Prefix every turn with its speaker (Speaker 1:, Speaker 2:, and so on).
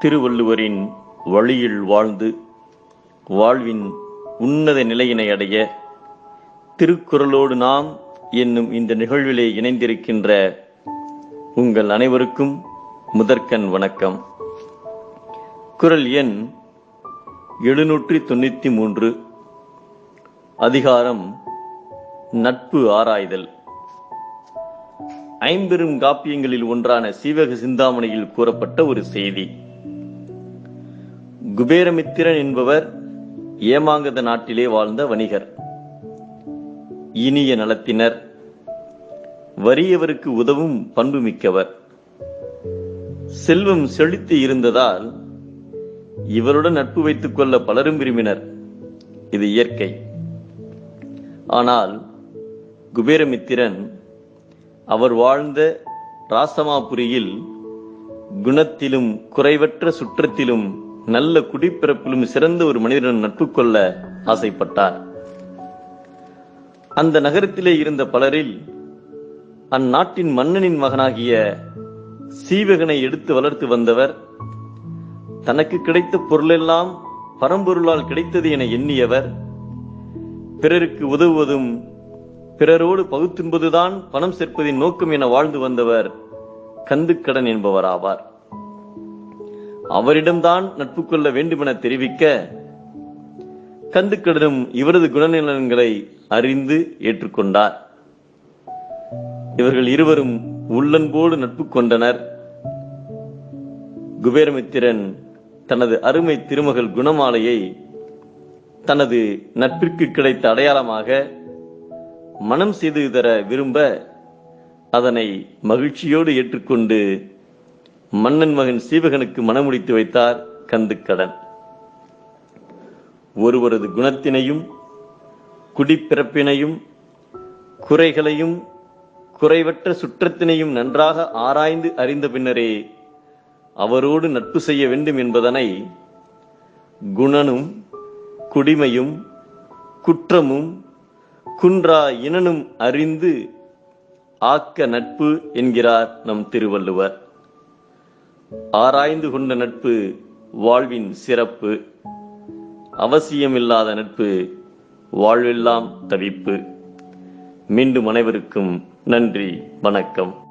Speaker 1: திருவள்ளுவரின் வழியில் வாழ்ந்து வாழ்வின் உன்னத நிலையினை அடைய திருக்குறளோடு நாம் என்னும் இந்த நிகழ்விலே இணைந்திருக்கின்ற உங்கள் அனைவருக்கும் முதற்கண் வணக்கம். குரல் எண் எழுநூற்றி தொண்ணூத்தி மூன்று அதிகாரம் நட்பு ஆராய்தல். ஐம்பெரும் காப்பியங்களில் ஒன்றான சீவக சிந்தாமணியில் கூறப்பட்ட ஒரு செய்தி. குபேரமித்திரன் என்பவர் ஏமாங்கத நாட்டிலே வாழ்ந்த வணிகர். இனிய நலத்தினர் வறியவருக்கு உதவும் பண்பு மிக்கவர் செல்வம் செழித்து இருந்ததால் இவருடன் நட்பு வைத்துக் கொள்ள பலரும் விரும்பினர். இது இயற்கை. ஆனால் குபேரமித்திரன் அவர் வாழ்ந்த ராசமாபுரியில் குணத்திலும் குறைவற்ற சுற்றத்திலும் நல்ல குடிப்பிறப்பிலும் சிறந்த ஒரு மனிதனுடன் நட்பு கொள்ள ஆசைப்பட்டார். அந்த நகரத்திலே இருந்த பலரில் அந்நாட்டின் மன்னனின் மகனாகிய சீவகனை எடுத்து வளர்த்து வந்தவர். தனக்கு கிடைத்த பொருளெல்லாம் பரம்பொருளால் கிடைத்தது என எண்ணியவர். பிறருக்கு உதவுவதும் பிறரோடு பகுத்துன்பதுதான் பணம் சேர்ப்பதின் நோக்கம் என வாழ்ந்து வந்தவர் கந்துக்கடன் என்பவர் ஆவார் அவரிடம்தான் நட்பு கொள்ள வேண்டுமென தெரிவிக்க கந்துக்கடனும் இவரது குணநலன்களை அறிந்து ஏற்றுக்கொண்டார். இவர்கள் இருவரும் உள்ளன்போடு நட்பு கொண்டனர். குபேரமித்திரன் தனது அருமை திருமகள் குணமாலையை தனது நட்பிற்கு கிடைத்த அடையாளமாக மனம் செய்து தர விரும்ப அதனை மகிழ்ச்சியோடு ஏற்றுக்கொண்டு மன்னன் மகன் சீவகனுக்கு மனமுடித்து வைத்தார் கந்துக்கடன் ஒருவரது குணத்தினையும் குடிப்பிறப்பினையும் குறைகளையும் குறைவற்ற சுற்றத்தினையும் நன்றாக ஆராய்ந்து அறிந்த பின்னரே அவரோடு நட்பு செய்ய வேண்டும் என்பதனை குணனும் குடிமையும் குற்றமும் குன்றா இனனும் அறிந்து ஆக்க நட்பு என்கிறார் நம் திருவள்ளுவர். ஆராய்ந்து கொண்ட நட்பு வாழ்வின் சிறப்பு. அவசியமில்லாத நட்பு வாழ்வெல்லாம் தவிப்பு. மீண்டும் அனைவருக்கும் நன்றி வணக்கம்.